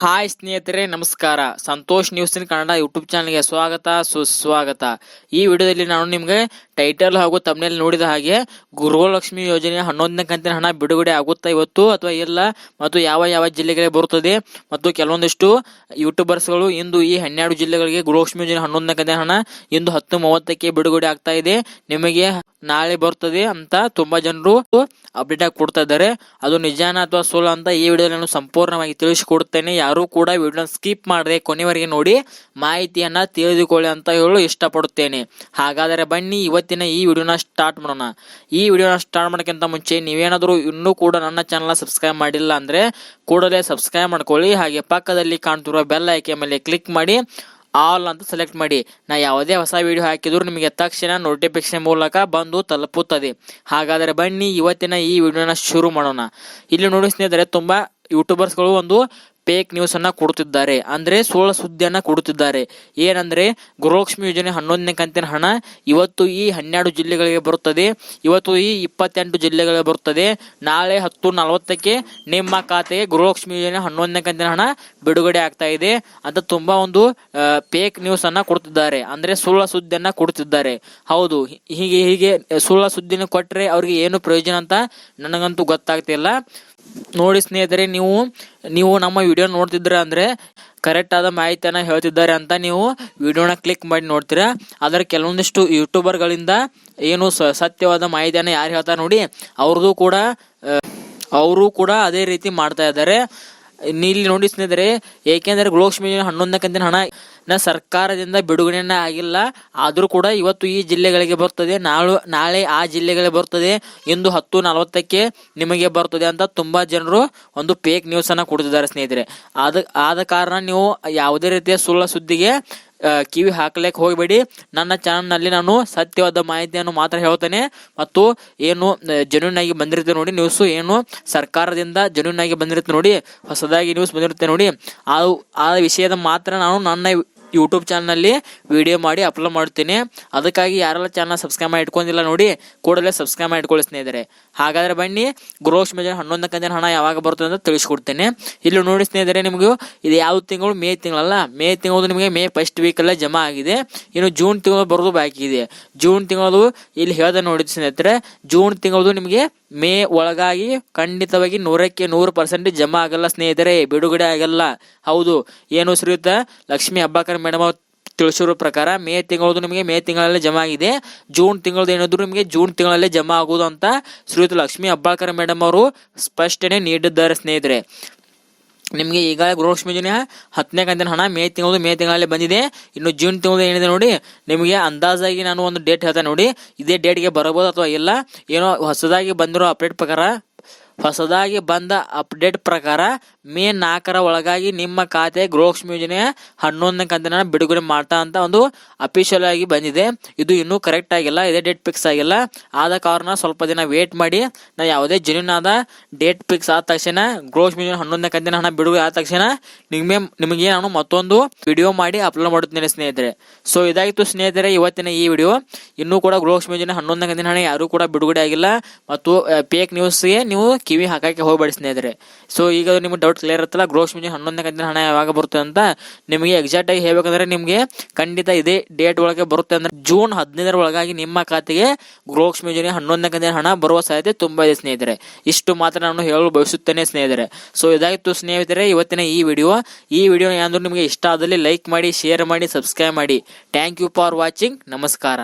Hi ಸ್ನೇಹಿತರೆ, ನಮಸ್ಕಾರ. Santosh news in Kannada YouTube ಚಾನಲ್ಗೆ ಸ್ವಾಗತ, ಸುಸ್ವಾಗತ. ಈ ವಿಡಿಯೋದಲ್ಲಿ ನಾನು ನಿಮಗೆ ಟೈಟಲ್ ಹಾಗೂ ತಮ್ಮನೇಲಿ ನೋಡಿದ ಹಾಗೆ ಗೃಹಲಕ್ಷ್ಮಿ ಯೋಜನೆ ಹನ್ನೊಂದನೇ ಕಂತಿನ ಹಣ ಬಿಡುಗಡೆ ಆಗುತ್ತಾ ಇವತ್ತು ಅಥವಾ ಇಲ್ಲ ಮತ್ತು ಯಾವ ಯಾವ ಜಿಲ್ಲೆಗಳಿಗೆ ಬರುತ್ತದೆ ಮತ್ತು ಕೆಲವೊಂದಿಷ್ಟು ಯೂಟ್ಯೂಬರ್ಸ್ಗಳು ಇಂದು ಈ ಹನ್ನೆರಡು ಜಿಲ್ಲೆಗಳಿಗೆ ಗೃಹಲಕ್ಷ್ಮಿ ಯೋಜನೆ ಹನ್ನೊಂದನೇ ಕಂತಿನ ಹಣ ಇಂದು ಹತ್ತು ಮೂವತ್ತಕ್ಕೆ ಬಿಡುಗಡೆ ಆಗ್ತಾ ಇದೆ. ನಿಮಗೆ ನಾಳೆ ಬರುತ್ತದೆ ಅಂತ ತುಂಬಾ ಜನರು ಅಪ್ಡೇಟ್ ಆಗಿ ಕೊಡ್ತಾ ಇದ್ದಾರೆ. ಅದು ನಿಜಾನ ಅಥವಾ ಸುಳ್ಳು ಅಂತ ಈ ವಿಡಿಯೋ ನಾನು ಸಂಪೂರ್ಣವಾಗಿ ತಿಳಿಸಿಕೊಡ್ತೇನೆ ಯಾರು ಕೂಡ ವಿಡಿಯೋನ ಸ್ಕಿಪ್ ಮಾಡದೆ ಕೊನೆವರೆಗೆ ನೋಡಿ ಮಾಹಿತಿಯನ್ನ ತಿಳಿದುಕೊಳ್ಳಿ ಅಂತ ಹೇಳಲು ಇಷ್ಟಪಡುತ್ತೇನೆ. ಹಾಗಾದರೆ ಬನ್ನಿ ಇವತ್ತಿನ ಈ ವಿಡಿಯೋನ ಸ್ಟಾರ್ಟ್ ಮಾಡೋಣ. ಈ ವಿಡಿಯೋನ ಸ್ಟಾರ್ಟ್ ಮಾಡೋಕ್ಕಿಂತ ಮುಂಚೆ ನೀವೇನಾದರೂ ಇನ್ನೂ ಕೂಡ ನನ್ನ ಚಾನಲ್ ಸಬ್ಸ್ಕ್ರೈಬ್ ಮಾಡಿಲ್ಲ ಅಂದರೆ ಕೂಡಲೇ ಸಬ್ಸ್ಕ್ರೈಬ್ ಮಾಡ್ಕೊಳ್ಳಿ. ಹಾಗೆ ಪಕ್ಕದಲ್ಲಿ ಕಾಣ್ತಿರುವ ಬೆಲ್ ಆಯ್ಕೆ ಮೇಲೆ ಕ್ಲಿಕ್ ಮಾಡಿ ಆಲ್ ಅಂತ ಸೆಲೆಕ್ಟ್ ಮಾಡಿ. ನಾ ಯಾವುದೇ ಹೊಸ ವಿಡಿಯೋ ಹಾಕಿದ್ರು ನಿಮಗೆ ತಕ್ಷಣ ನೋಟಿಫಿಕೇಶನ್ ಮೂಲಕ ಬಂದು ತಲುಪುತ್ತದೆ. ಹಾಗಾದರೆ ಬನ್ನಿ ಇವತ್ತಿನ ಈ ವಿಡಿಯೋನ ಶುರು ಮಾಡೋಣ. ಇಲ್ಲಿ ನೋಡಿ ಸ್ನೇಹಿತರೆ, ತುಂಬ ಯೂಟ್ಯೂಬರ್ಸ್ಗಳು ಒಂದು ಫೇಕ್ ನ್ಯೂಸ್ ಅನ್ನ ಕೊಡುತ್ತಿದ್ದಾರೆ. ಅಂದ್ರೆ ಸುಳ್ಳು ಸುದ್ದಿಯನ್ನ ಕೊಡುತ್ತಿದ್ದಾರೆ. ಏನಂದ್ರೆ, ಗೃಹಲಕ್ಷ್ಮಿ ಯೋಜನೆ ಹನ್ನೊಂದನೇ ಕಂತಿನ ಹಣ ಇವತ್ತು ಈ ಹನ್ನೆರಡು ಜಿಲ್ಲೆಗಳಿಗೆ ಬರುತ್ತದೆ. ಇವತ್ತು ಈ ಇಪ್ಪತ್ತೆಂಟು ಜಿಲ್ಲೆಗಳಿಗೆ ಬರುತ್ತದೆ. ನಾಳೆ ಹತ್ತು ನಲವತ್ತಕ್ಕೆ ನಿಮ್ಮ ಖಾತೆಗೆ ಗೃಹಲಕ್ಷ್ಮಿ ಯೋಜನೆ ಹನ್ನೊಂದನೇ ಕಂತಿನ ಹಣ ಬಿಡುಗಡೆ ಆಗ್ತಾ ಇದೆ ಅಂತ ತುಂಬಾ ಒಂದು ಫೇಕ್ ನ್ಯೂಸ್ ಅನ್ನ ಕೊಡುತ್ತಿದ್ದಾರೆ. ಅಂದ್ರೆ ಸುಳ್ಳ ಸುದ್ದಿಯನ್ನ ಕೊಡುತ್ತಿದ್ದಾರೆ. ಹೌದು, ಹೀಗೆ ಹೀಗೆ ಸುಳ್ಳ ಸುದ್ದಿನ ಕೊಟ್ರೆ ಅವ್ರಿಗೆ ಏನು ಪ್ರಯೋಜನ ಅಂತ ನನಗಂತೂ ಗೊತ್ತಾಗ್ತಿಲ್ಲ. ನೋಡಿ ಸ್ನೇಹಿತರೆ, ನೀವು ನೀವು ನಮ್ಮ ವಿಡಿಯೋ ನೋಡ್ತಿದ್ರ ಅಂದರೆ ಕರೆಕ್ಟ್ ಆದ ಮಾಹಿತಿಯನ್ನ ಹೇಳ್ತಿದ್ದಾರೆ ಅಂತ ನೀವು ವಿಡಿಯೋನ ಕ್ಲಿಕ್ ಮಾಡಿ ನೋಡ್ತೀರಾ. ಅದರ ಕೆಲವೊಂದಿಷ್ಟು ಯೂಟ್ಯೂಬರ್ಗಳಿಂದ ಏನು ಸತ್ಯವಾದ ಮಾಹಿತಿಯನ್ನು ಯಾರು ಹೇಳ್ತಾರೆ ನೋಡಿ, ಅವ್ರದ್ದು ಕೂಡ ಅವರು ಕೂಡ ಅದೇ ರೀತಿ ಮಾಡ್ತಾ ಇದ್ದಾರೆ. ಇಲ್ಲಿ ನೋಡಿ ಸ್ನೇಹಿತರೆ, ಏಕೆಂದರೆ ಗೃಹಲಕ್ಷ್ಮಿ ಹನ್ನೊಂದನೇ ಕಂತಿನ ಹಣ ನ ಸರ್ಕಾರದಿಂದ ಬಿಡುಗಡೆಯನ್ನ ಆಗಿಲ್ಲ. ಆದರೂ ಕೂಡ ಇವತ್ತು ಈ ಜಿಲ್ಲೆಗಳಿಗೆ ಬರ್ತದೆ. ನಾಳು, ನಾಳೆ ಆ ಜಿಲ್ಲೆಗಳಿಗೆ ಬರ್ತದೆ ಇಂದು ಹತ್ತು ನಲವತ್ತಕ್ಕೆ ನಿಮಗೆ ಬರ್ತದೆ ಅಂತ ತುಂಬಾ ಜನರು ಒಂದು ಫೇಕ್ ನ್ಯೂಸ್ ಅನ್ನ ಕೊಡ್ತಿದ್ದಾರೆ ಸ್ನೇಹಿತರೆ. ಆದ ಆದ ಕಾರಣ ನೀವು ಯಾವುದೇ ರೀತಿಯ ಸುಳ್ಳ ಸುದ್ದಿಗೆ ಕಿವಿ ಹಾಕ್ಲಿಕ್ಕೆ ಹೋಗಬೇಡಿ. ನನ್ನ ಚಾನಲ್ನಲ್ಲಿ ನಾನು ಸತ್ಯವಾದ ಮಾಹಿತಿಯನ್ನು ಮಾತ್ರ ಹೇಳ್ತೇನೆ. ಮತ್ತು ಏನು ಜೆನ್ಯೂನ್ ಆಗಿ ಬಂದಿರುತ್ತೆ ನೋಡಿ ನ್ಯೂಸ್ ಏನು ಸರ್ಕಾರದಿಂದ ಜೆನ್ಯೂನ್ ಆಗಿ ಬಂದಿರುತ್ತೆ ನೋಡಿ, ಹೊಸದಾಗಿ ನ್ಯೂಸ್ ಬಂದಿರುತ್ತೆ ನೋಡಿ. ಆ ಆ ವಿಷಯದ ಮಾತ್ರ ನಾನು ನನ್ನ ಯೂಟ್ಯೂಬ್ ಚಾನಲ್ನಲ್ಲಿ ವಿಡಿಯೋ ಮಾಡಿ ಅಪ್ಲೋಡ್ ಮಾಡ್ತೀನಿ. ಅದಕ್ಕಾಗಿ ಯಾರೆಲ್ಲ ಚಾನಲ್ ಸಬ್ಸ್ಕ್ರೈಬ್ ಮಾಡಿ ಇಟ್ಕೊಂಡಿಲ್ಲ ನೋಡಿ, ಕೂಡಲೇ ಸಬ್ಸ್ಕ್ರೈಬ್ ಮಾಡಿ ಇಟ್ಕೊಳ್ಳಿ ಸ್ನೇಹಿತರೆ. ಹಾಗಾದ್ರೆ ಬನ್ನಿ ಗೃಹಲಕ್ಷ್ಮಿ ಮೇಜರ್ ಹನ್ನೊಂದು ಕಂಜನ ಹಣ ಯಾವಾಗ ಬರ್ತದೆ ಅಂತ ತಿಳಿಸ್ಕೊಡ್ತೇನೆ. ಇಲ್ಲಿ ನೋಡಿ ಸ್ನೇಹಿತರೆ ನಿಮಗೆ ಇದು ಯಾವ ತಿಂಗಳು? ಮೇ ತಿಂಗಳಲ್ಲ? ಮೇ ತಿಂಗಳು ನಿಮಗೆ ಮೇ ಫಸ್ಟ್ ವೀಕಲ್ಲೇ ಜಮಾ ಆಗಿದೆ. ಇನ್ನು ಜೂನ್ ತಿಂಗಳು ಬರೋದು ಬಾಕಿ ಇದೆ. ಜೂನ್ ತಿಂಗಳು ಇಲ್ಲಿ ಹೇಳ್ದೆ ನೋಡಿ ಸ್ನೇಹಿತರೆ, ಜೂನ್ ತಿಂಗಳು ನಿಮಗೆ ಮೇ ಒಳಗಾಗಿ ಖಂಡಿತವಾಗಿ ನೂರಕ್ಕೆ ನೂರು ಪರ್ಸೆಂಟ್ ಜಮಾ ಆಗಲ್ಲ ಸ್ನೇಹಿತರೆ, ಬಿಡುಗಡೆ ಆಗಲ್ಲ. ಹೌದು. ಏನು ಶ್ರೀಯುತ ಲಕ್ಷ್ಮಿ ಹಬ್ಬಾಕರ್ ಮೇಡಮ್ ತಿಳಿಸಿರೋ ಪ್ರಕಾರ ಮೇ ತಿಂಗಳದು ನಿಮಗೆ ಮೇ ತಿಂಗಳಲ್ಲೇ ಜಮಾ ಆಗಿದೆ. ಜೂನ್ ತಿಂಗಳದ್ದು ಏನಾದರೂ ನಿಮಗೆ ಜೂನ್ ತಿಂಗಳಲ್ಲೇ ಜಮಾ ಆಗುವುದು ಅಂತ ಶ್ರೀಯುತ ಲಕ್ಷ್ಮಿ ಹಬ್ಬಾಳ್ಕರ್ ಮೇಡಮ್ ಅವರು ಸ್ಪಷ್ಟನೆ ನೀಡಿದ್ದಾರೆ ಸ್ನೇಹಿತರೆ. ನಿಮಗೆ ಈಗ ಗೃಹಲಕ್ಷ್ಮಿ ಯೋಜನೆ ಹತ್ತನೇ ಕಂತಿನ ಹಣ ಮೇ ತಿಂಗಳು ಮೇ ತಿಂಗಳಲ್ಲಿ ಬಂದಿದೆ. ಇನ್ನು ಜೂನ್ ತಿಂಗಳು ಏನಿದೆ ನೋಡಿ, ನಿಮಗೆ ಅಂದಾಜಾಗಿ ನಾನು ಒಂದು ಡೇಟ್ ಹೇಳ್ತೇನೆ ನೋಡಿ. ಇದೇ ಡೇಟ್ಗೆ ಬರಬಹುದು ಅಥವಾ ಇಲ್ಲ? ಏನೋ ಹೊಸದಾಗಿ ಬಂದಿರೋ ಅಪ್ಡೇಟ್ ಪ್ರಕಾರ ಹೊಸದಾಗಿ ಬಂದ ಅಪ್ಡೇಟ್ ಪ್ರಕಾರ ಮೇ ನಾಲ್ಕರ ಒಳಗಾಗಿ ನಿಮ್ಮ ಖಾತೆ ಗೃಹಲಕ್ಷ್ಮಿ ಯೋಜನೆ ಹನ್ನೊಂದನೇ ಕಂತಿನ ಬಿಡುಗಡೆ ಮಾಡ್ತಾ ಅಂತ ಒಂದು ಅಫಿಷಿಯಲ್ ಆಗಿ ಬಂದಿದೆ. ಇದು ಇನ್ನೂ ಕರೆಕ್ಟ್ ಆಗಿಲ್ಲ, ಇದೇ ಡೇಟ್ ಫಿಕ್ಸ್ ಆಗಿಲ್ಲ. ಆದ ಕಾರಣ ಸ್ವಲ್ಪ ದಿನ ವೇಟ್ ಮಾಡಿ, ನಾ ಯಾವುದೇ ಜೆನ್ಯೂನ್ ಆದ ಡೇಟ್ ಫಿಕ್ಸ್ ಆದ ತಕ್ಷಣ, ಗೃಹಲಕ್ಷ್ಮಿ ಯೋಜನೆ ಹನ್ನೊಂದನೇ ಕಂತಿನ ಹಣ ಬಿಡುಗಡೆ ಆದ ತಕ್ಷಣ ನಿಮಗೆ ನಿಮಗೆ ನಾನು ಮತ್ತೊಂದು ವಿಡಿಯೋ ಮಾಡಿ ಅಪ್ಲೋಡ್ ಮಾಡುತ್ತೇನೆ ಸ್ನೇಹಿತರೆ. ಸೊ ಇದಾಗಿತ್ತು ಸ್ನೇಹಿತರೆ ಇವತ್ತಿನ ಈ ವಿಡಿಯೋ ಇನ್ನೂ ಕೂಡ ಗೃಹಲಕ್ಷ್ಮಿ ಯೋಜನೆ ಹನ್ನೊಂದನೇ ಕಂತಿನ ಹಣ ಯಾರು ಕೂಡ ಬಿಡುಗಡೆ ಆಗಿಲ್ಲ. ಮತ್ತು ಫೇಕ್ ನ್ಯೂಸ್ಗೆ ನೀವು ಕಿವಿ ಹಾಕಕ್ಕೆ ಹೋಗಬೇಡಿ ಸ್ನೇಹಿತರೆ. ಸೊ ಈಗ ನಿಮ್ಗೆ ಡೌಟ್ ಕ್ಲಿಯರ್ ಇರುತ್ತಲ್ಲ ಗೃಹಲಕ್ಷ್ಮಿ ಹನ್ನೊಂದನೇ ಕಂತಿನ ಹಣ ಯಾವಾಗ ಬರುತ್ತೆ ಅಂತ ನಿಮಗೆ ಎಕ್ಸಾಕ್ಟ್ ಆಗಿ ಹೇಳ್ಬೇಕಂದ್ರೆ ನಿಮಗೆ ಖಂಡಿತ ಇದೇ ಡೇಟ್ ಒಳಗೆ ಬರುತ್ತೆ ಅಂದ್ರೆ ಜೂನ್ ಹದಿನೈದರ ಒಳಗಾಗಿ ನಿಮ್ಮ ಖಾತೆಗೆ ಗ್ರೋಕ್ಸ್ ಯೋಜನೆ ಹನ್ನೊಂದನೇ ಕಂತಿನ ಹಣ ಬರುವ ಸಾಧ್ಯತೆ ತುಂಬಾ ಇದೆ ಸ್ನೇಹಿತರೆ. ಇಷ್ಟು ಮಾತ್ರ ನಾನು ಹೇಳಲು ಬಯಸುತ್ತೇನೆ ಸ್ನೇಹಿತರೆ. ಸೊ ಇದಾಗಿತ್ತು ಸ್ನೇಹಿತರೆ, ಇವತ್ತಿನ ಈ ವಿಡಿಯೋ ಈ ವಿಡಿಯೋ ಏನಾದರೂ ನಿಮಗೆ ಇಷ್ಟ ಆದಲ್ಲಿ ಲೈಕ್ ಮಾಡಿ ಶೇರ್ ಮಾಡಿ ಸಬ್ಸ್ಕ್ರೈಬ್ ಮಾಡಿ. ಥ್ಯಾಂಕ್ ಯು ಫಾರ್ ವಾಚಿಂಗ್ ನಮಸ್ಕಾರ.